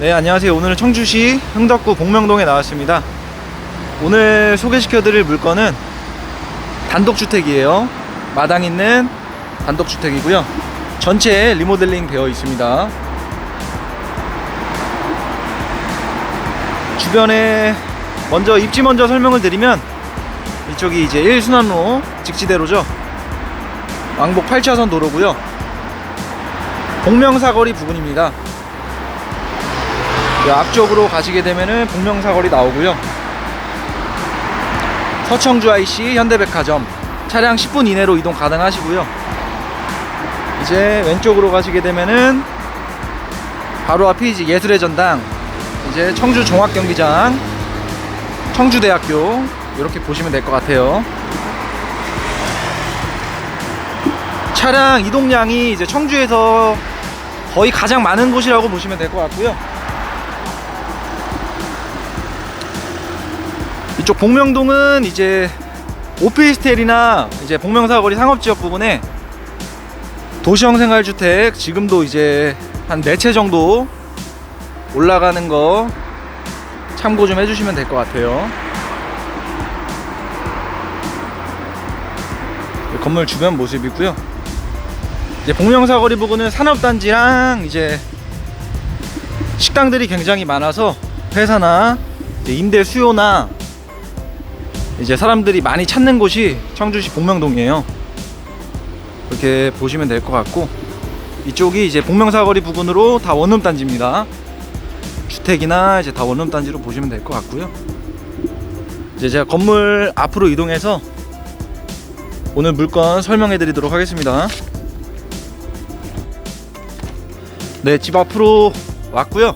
네 안녕하세요. 오늘은 청주시 흥덕구 복명동에 나왔습니다. 오늘 소개시켜 드릴 물건은 단독주택이에요. 마당 있는 단독주택이고요. 전체 리모델링 되어 있습니다. 주변에 먼저 입지 먼저 설명을 드리면 이쪽이 이제 1순환로 직지대로죠. 왕복 8차선 도로고요. 복명사거리 부근입니다. 이 앞쪽으로 가시게 되면은 복명사거리 나오고요. 서청주 IC 현대백화점 차량 10분 이내로 이동 가능하시고요. 이제 왼쪽으로 가시게 되면은 바로 앞이 이제 예술의 전당, 이제 청주 종합경기장, 청주대학교 이렇게 보시면 될 것 같아요. 차량 이동량이 이제 청주에서 거의 가장 많은 곳이라고 보시면 될 것 같고요. 이쪽 복명동은 이제 오피스텔이나 이제 복명사거리 상업지역 부분에 도시형 생활주택 지금도 이제 한 네 채 정도 올라가는 거 참고 좀 해주시면 될 것 같아요. 이 건물 주변 모습이고요. 이제 복명사거리 부근은 산업단지랑 이제 식당들이 굉장히 많아서 회사나 임대 수요나 이제 사람들이 많이 찾는 곳이 청주시 복명동이에요. 이렇게 보시면 될 것 같고 이쪽이 이제 복명사거리 부근으로 다 원룸 단지입니다. 주택이나 이제 다 원룸 단지로 보시면 될 것 같고요. 이제 제가 건물 앞으로 이동해서 오늘 물건 설명해 드리도록 하겠습니다. 네, 집 앞으로 왔고요.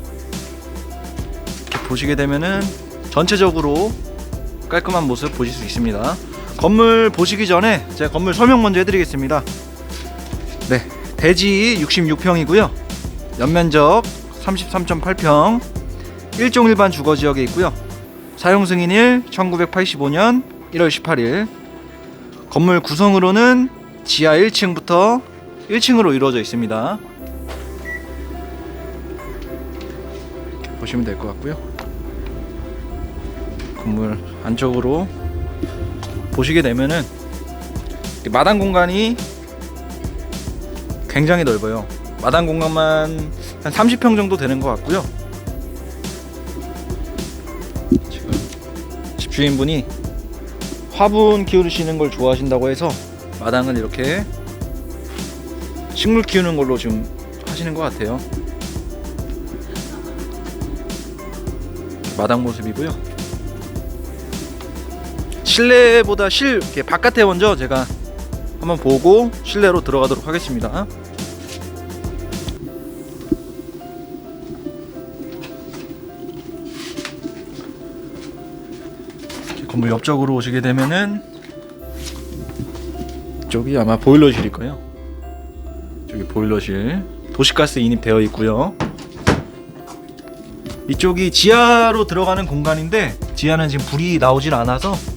이렇게 보시게 되면은 전체적으로 깔끔한 모습 보실 수 있습니다. 건물 보시기 전에 제가 건물 설명 먼저 해드리겠습니다. 네, 대지 66평이고요. 연면적 33.8평, 1종 일반 주거 지역에 있고요. 사용 승인일 1985년 1월 18일. 건물 구성으로는 지하 1층부터 1층으로 이루어져 있습니다. 보시면 될 것 같고요. 건물 안쪽으로 보시게 되면은 이 마당 공간이 굉장히 넓어요. 마당 공간만 한 30평 정도 되는 것 같고요. 지금 집주인분이 화분 키우시는 걸 좋아하신다고 해서 마당을 이렇게 식물 키우는 걸로 지금 하시는 것 같아요. 마당 모습이고요. 실내보다 실 바깥에 먼저 제가 한번 보고 실내로 들어가도록 하겠습니다. 건물 옆쪽으로 오시게 되면은 이쪽이 아마 보일러실일 거예요. 저기 보일러실 도시가스 인입되어 있고요. 이쪽이 지하로 들어가는 공간인데 지하는 지금 불이 나오질 않아서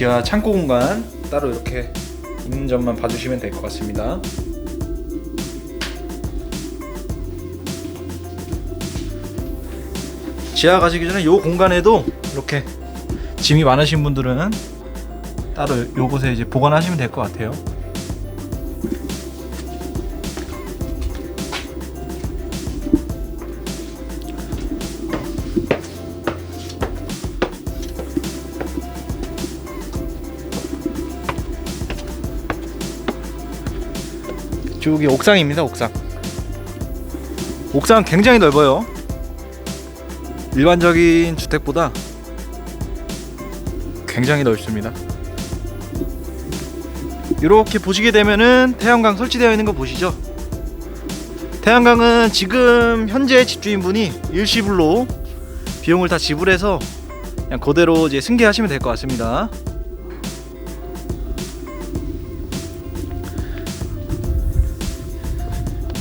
지하 창고 공간 따로 이렇게 있는 점만 봐주시면 될 것 같습니다. 지하 가시기 전에 이 공간에도 이렇게 짐이 많으신 분들은 따로 요곳에 이제 보관하시면 될 것 같아요. 저기 옥상입니다 옥상. 옥상 굉장히 넓어요. 일반적인 주택보다 굉장히 넓습니다. 이렇게 보시게 되면은 태양광 설치되어 있는 거 보시죠? 태양광은 지금 현재 집주인분이 일시불로 비용을 다 지불해서 그냥 그대로 이제 승계하시면 될 것 같습니다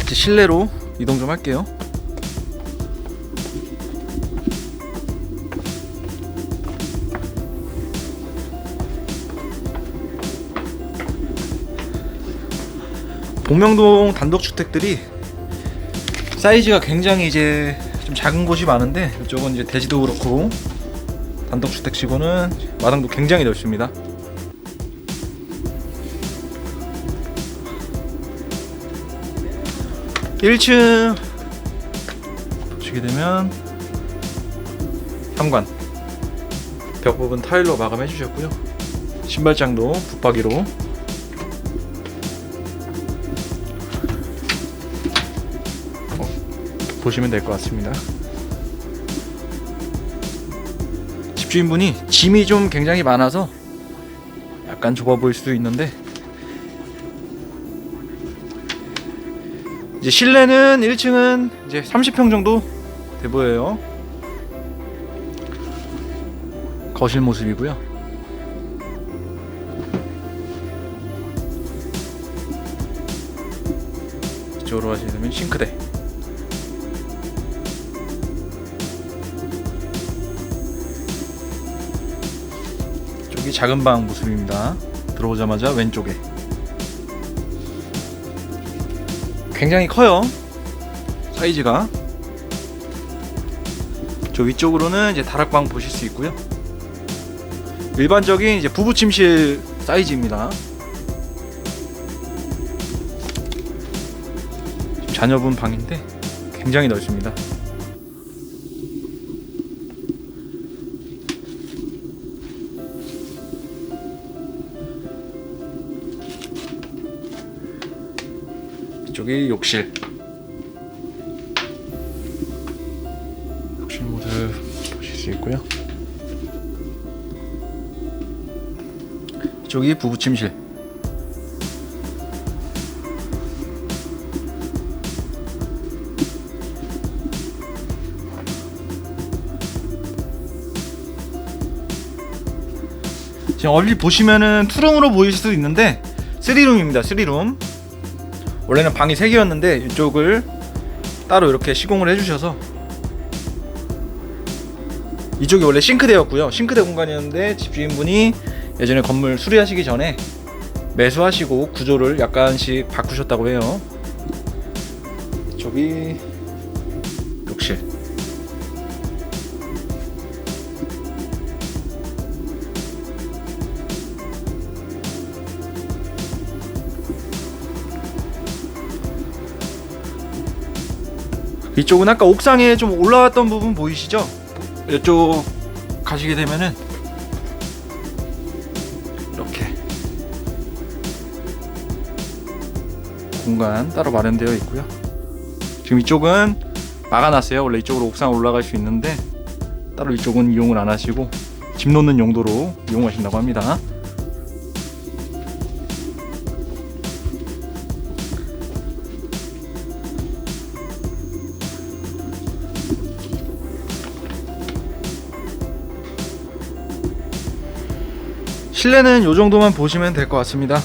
이제 실내로 이동 좀 할게요. 복명동 단독주택들이 사이즈가 굉장히 이제 좀 작은 곳이 많은데 이쪽은 이제 대지도 그렇고 단독주택치고는 마당도 굉장히 넓습니다. 일층 보시게 되면 현관 벽 부분 타일로 마감해 주셨고요. 신발장도 붙박이로 보시면 될 것 같습니다. 집주인분이 짐이 좀 굉장히 많아서 약간 좁아 보일 수도 있는데 이제 실내는 1층은 이제 30평 정도 돼 보여요. 거실 모습이고요. 이쪽으로 가시게 되면 싱크대. 이쪽이 작은 방 모습입니다. 들어오자마자 왼쪽에. 굉장히 커요. 사이즈가. 저 위쪽으로는 이제 다락방 보실 수 있고요. 일반적인 이제 부부 침실 사이즈입니다. 자녀분 방인데 굉장히 넓습니다. 이쪽이 욕실. 욕실 모습 보실 수 있고요. 이쪽이 부부 침실. 지금 얼핏 보시면은 투룸으로 보일 수도 있는데 3룸입니다. 3룸. 원래는 방이 3개였는데 이쪽을 따로 이렇게 시공을 해주셔서 이쪽이 원래 싱크대였고요. 싱크대 공간이었는데 집주인분이 예전에 건물 수리하시기 전에 매수하시고 구조를 약간씩 바꾸셨다고 해요. 저기 이쪽은 아까 옥상에 좀 올라왔던 부분 보이시죠? 이쪽 가시게 되면은 이렇게 공간 따로 마련되어 있고요. 지금 이쪽은 막아놨어요. 원래 이쪽으로 옥상 올라갈 수 있는데 따로 이쪽은 이용을 안 하시고 집 놓는 용도로 이용하신다고 합니다. 실내는 이 정도만 보시면 될 것 같습니다.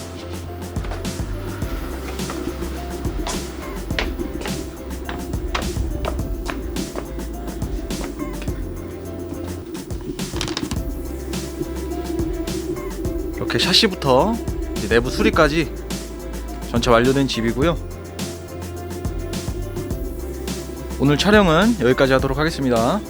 이렇게 샤시부터 내부 수리까지 전체 완료된 집이고요. 오늘 촬영은 여기까지 하도록 하겠습니다.